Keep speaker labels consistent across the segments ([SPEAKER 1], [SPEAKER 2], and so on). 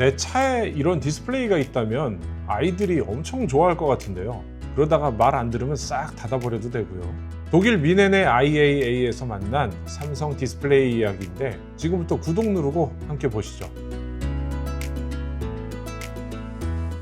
[SPEAKER 1] 내 차에 이런 디스플레이가 있다면 아이들이 엄청 좋아할 것 같은데요. 그러다가 말 안 들으면 싹 닫아버려도 되고요. 독일 미넨의 IAA에서 만난 삼성 디스플레이 이야기인데 지금부터 구독 누르고 함께 보시죠.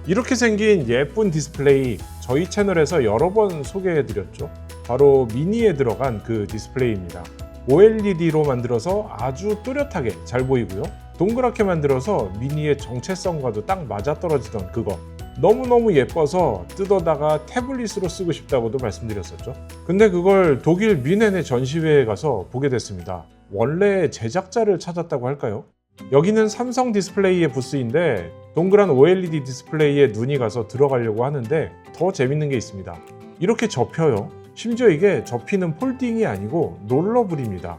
[SPEAKER 1] 이렇게 생긴 예쁜 디스플레이 저희 채널에서 여러 번 소개해 드렸죠. 바로 미니에 들어간 그 디스플레이입니다. OLED로 만들어서 아주 또렷하게 잘 보이고요. 동그랗게 만들어서 미니의 정체성과도 딱 맞아떨어지던 그거. 너무너무 예뻐서 뜯어다가 태블릿으로 쓰고 싶다고도 말씀드렸었죠. 근데 그걸 독일 미넨의 전시회에 가서 보게 됐습니다. 원래 제작자를 찾았다고 할까요? 여기는 삼성 디스플레이의 부스인데 동그란 OLED 디스플레이에 눈이 가서 들어가려고 하는데 더 재밌는 게 있습니다. 이렇게 접혀요. 심지어 이게 접히는 폴딩이 아니고 롤러블입니다.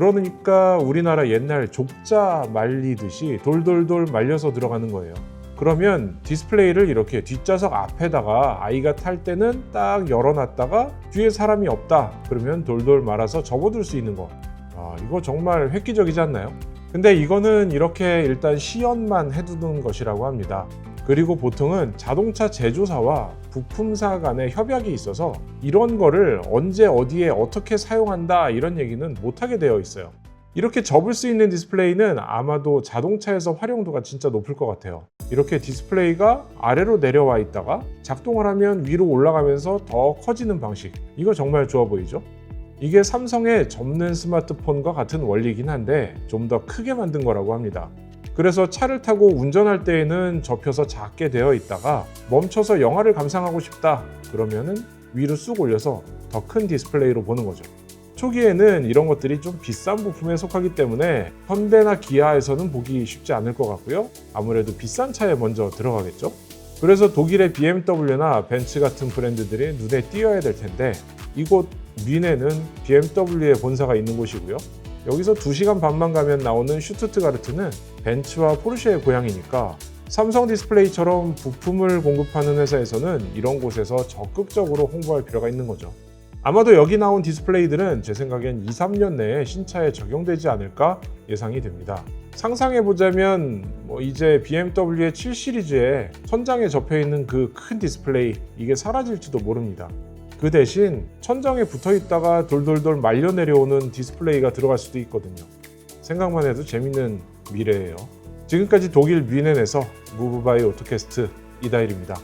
[SPEAKER 1] 그러니까 우리나라 옛날 족자 말리듯이 돌돌돌 말려서 들어가는 거예요. 그러면 디스플레이를 이렇게 뒷좌석 앞에다가 아이가 탈 때는 딱 열어놨다가 뒤에 사람이 없다 그러면 돌돌 말아서 접어둘 수 있는 거. 아, 이거 정말 획기적이지 않나요? 근데 이거는 이렇게 일단 시연만 해두는 것이라고 합니다. 그리고 보통은 자동차 제조사와 부품사 간의 협약이 있어서 이런 거를 언제 어디에 어떻게 사용한다 이런 얘기는 못하게 되어 있어요. 이렇게 접을 수 있는 디스플레이는 아마도 자동차에서 활용도가 진짜 높을 것 같아요. 이렇게 디스플레이가 아래로 내려와 있다가 작동을 하면 위로 올라가면서 더 커지는 방식. 이거 정말 좋아 보이죠? 이게 삼성의 접는 스마트폰과 같은 원리이긴 한데 좀 더 크게 만든 거라고 합니다. 그래서 차를 타고 운전할 때에는 접혀서 작게 되어 있다가 멈춰서 영화를 감상하고 싶다 그러면은 위로 쑥 올려서 더 큰 디스플레이로 보는 거죠. 초기에는 이런 것들이 좀 비싼 부품에 속하기 때문에 현대나 기아에서는 보기 쉽지 않을 것 같고요. 아무래도 비싼 차에 먼저 들어가겠죠. 그래서 독일의 BMW나 벤츠 같은 브랜드들이 눈에 띄어야 될 텐데 이곳 뮌에는 BMW의 본사가 있는 곳이고요. 여기서 2시간 반만 가면 나오는 슈투트가르트는 벤츠와 포르쉐의 고향이니까 삼성 디스플레이처럼 부품을 공급하는 회사에서는 이런 곳에서 적극적으로 홍보할 필요가 있는 거죠. 아마도 여기 나온 디스플레이들은 제 생각엔 2, 3년 내에 신차에 적용되지 않을까 예상이 됩니다. 상상해 보자면 뭐 이제 BMW의 7 시리즈에 천장에 접혀 있는 그 큰 디스플레이 이게 사라질지도 모릅니다. 그 대신 천장에 붙어 있다가 돌돌돌 말려 내려오는 디스플레이가 들어갈 수도 있거든요. 생각만 해도 재밌는 미래예요. 지금까지 독일 뮌헨에서 무브바이 오토캐스트 이다일입니다.